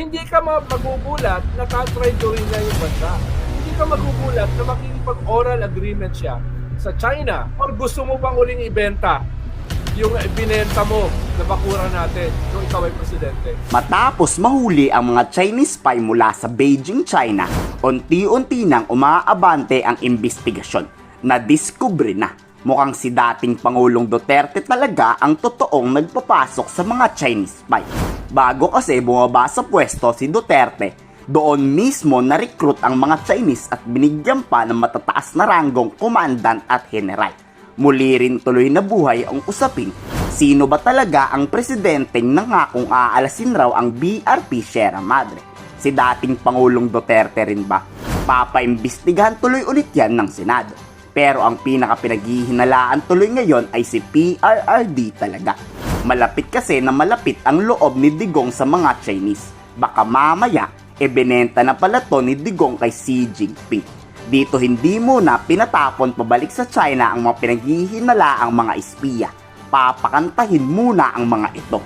hindi ka ma- magugulat na tatraidorin niya yung bansa. Hindi ka magugulat na makikipag-oral agreement siya sa China or gusto mo bang uling ibenta yung binenta mo na bakura natin nung ikaw ay presidente. Matapos mahuli ang mga Chinese spy mula sa Beijing, China, unti-unti nang umaabante ang investigasyon na diskubre na mukhang si dating Pangulong Duterte talaga ang totoong nagpapasok sa mga Chinese spy. Bago kasi bumaba sa pwesto si Duterte, doon mismo na-recruit ang mga Chinese at binigyan pa ng matataas na ranggong komandant at general. Muli rin tuloy na buhay ang usapin, sino ba talaga ang presidenteng nangakong aalasin raw ang BRP Sierra Madre? Si dating Pangulong Duterte rin ba? Papaimbestigahan tuloy ulit yan ng Senado. Pero ang pinaka-pinaghihinalaan tuloy ngayon ay si PRRD talaga. Malapit kasi na malapit ang loob ni Digong sa mga Chinese. Baka mamaya, ebinenta na pala to ni Digong kay Xi Jinping. Dito hindi muna pinatapon pabalik sa China ang mga pinaghihinala ang mga espiya. Papakantahin muna ang mga ito.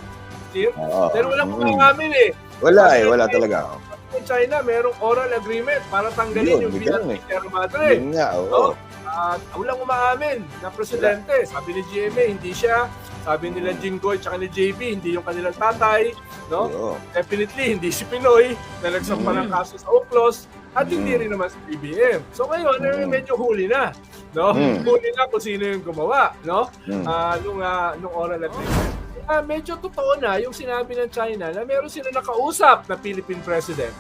Oo. Pero walang Mm. kumangamin eh. Wala eh, wala talaga. Sa China, merong oral agreement para tanggalin Yun, yung BRP eh. Sierra Madre. Yun nga, oo. No? At walang umaamin na presidente. Sabi ni GMA, hindi siya. Sabi nila Jinggoy at ni JB, hindi yung kanilang tatay. No? Oo. Definitely, hindi si Pinoy na nagsampa ng Mm. kaso sa UCLOS at hindi Mm. rin naman si BBM. So ngayon, eh, Mm. medyo huli na. No? Mm. Huli na kung sino yung gumawa. No? Mm. Ah, nung, ah, nung oral agreement. Ah, medyo totoo na yung sinabi ng China na meron sila nakausap na Philippine President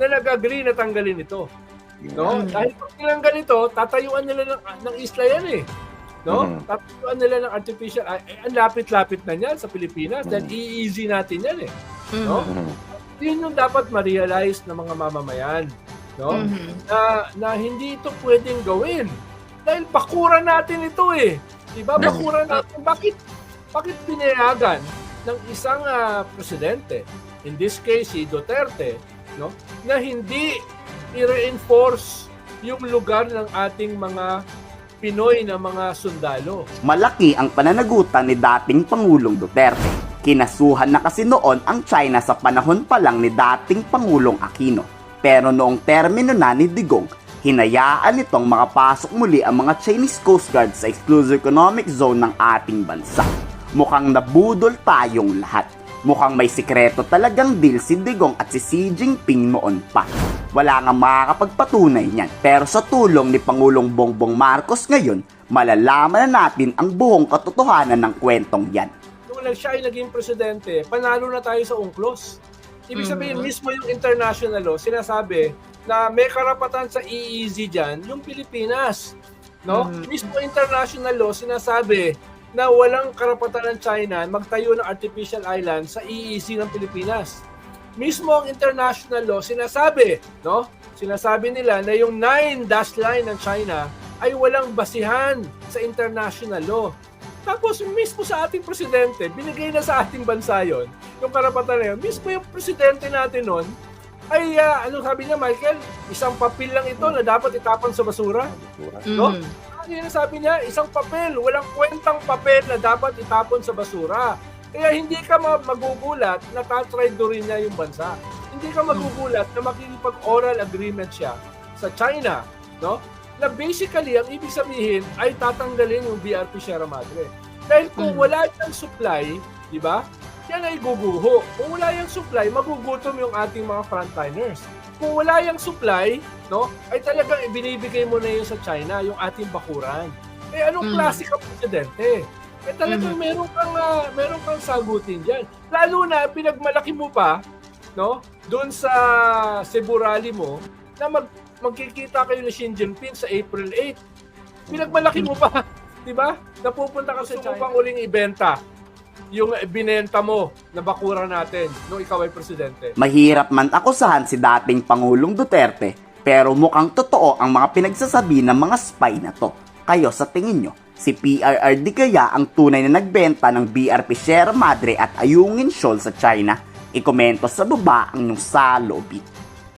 na nag-agree na tanggalin ito. No? Mm. Dahil pag tinanggal ito, tatayuan nila ng, ng isla yan eh. No? Mhm. Tatayuan nila ng artificial, ay, eh, ang lapit-lapit na niyan sa Pilipinas dahil Mhm. i-easy natin yan eh. No? Mhm. Yun yung dapat ma-realize ng mga mamamayan. No? Mhm. Na, na hindi ito pwedeng gawin. Dahil bakura natin ito eh. Diba? Bakura natin. Bakit, bakit pinayagan ng isang ah, presidente, in this case si Duterte, no, na hindi i-reinforce yung lugar ng ating mga Pinoy na mga sundalo. Malaki ang pananagutan ni dating Pangulong Duterte. Kinasuhan na kasi noon ang China sa panahon pa lang ni dating Pangulong Aquino. Pero noong termino na ni Digong, hinayaan nitong makapasok muli ang mga Chinese Coast Guard sa exclusive economic zone ng ating bansa. Mukhang nabudol tayong lahat. Mukhang may sikreto talagang deal si Digong at si Xi Jinping noon pa. Wala nga makakapagpatunay niyan. Pero sa tulong ni Pangulong Bongbong Marcos ngayon, malalaman na natin ang buong katotohanan ng kwentong yan. Nung lang siya ay naging presidente, panalo na tayo sa UNCLOS. Ibig sabihin, Mhm. mismo yung international law, sinasabi na may karapatan sa EEZ dyan, yung Pilipinas. No? Mhm. Mismo international law, sinasabi na walang karapatan ng China magtayo ng artificial island sa EEZ ng Pilipinas. Mismo ang international law, sinasabi, no? Sinasabi nila na yung nine dash line ng China ay walang basihan sa international law. Tapos mismo sa ating presidente, binigay na sa ating bansa yon yung karapatan na yun. Mismo yung presidente natin nun, ay ah, ano sabi niya Michael, isang papel lang ito na dapat itapon sa basura. No? Mhm. Yun ang sabi niya? Isang papel, walang kwentang papel na dapat itapon sa basura. Kaya hindi ka ma- magugulat na tatraidorin niya yung bansa. Hindi ka magugulat na makikipag-oral agreement siya sa China, no? Na basically, ang ibig sabihin ay tatanggalin yung BRP Sierra Madre. Dahil kung Mhm. wala siyang supply, di ba? Yan ay guguho. Kung wala yung supply, magugutom yung ating mga frontliners. Kung wala yung supply, no, ay talagang ibinibigay mo na yun sa China, yung ating bakuran. Eh anong Mm. klase ka presidente? Eh talagang meron kang ah, meron kang sagutin diyan. Lalo na pinagmalaki mo pa, no? Doon sa Cebu rally mo na mag magkikita kayo ni Xi Jinping sa April 8. Pinagmalaki mo pa, 'di ba? Napupunta ka sa China pang uling ibenta yung binenta mo na bakura natin nung ikaw ay presidente. Mahirap man akusahan si dating Pangulong Duterte, pero mukhang totoo ang mga pinagsasabi ng mga spy na to. Kayo sa tingin nyo, si PRRD kaya ang tunay na nagbenta ng BRP Sierra Madre at Ayungin Shoal sa China? Ikomento sa baba ang inyong salobit.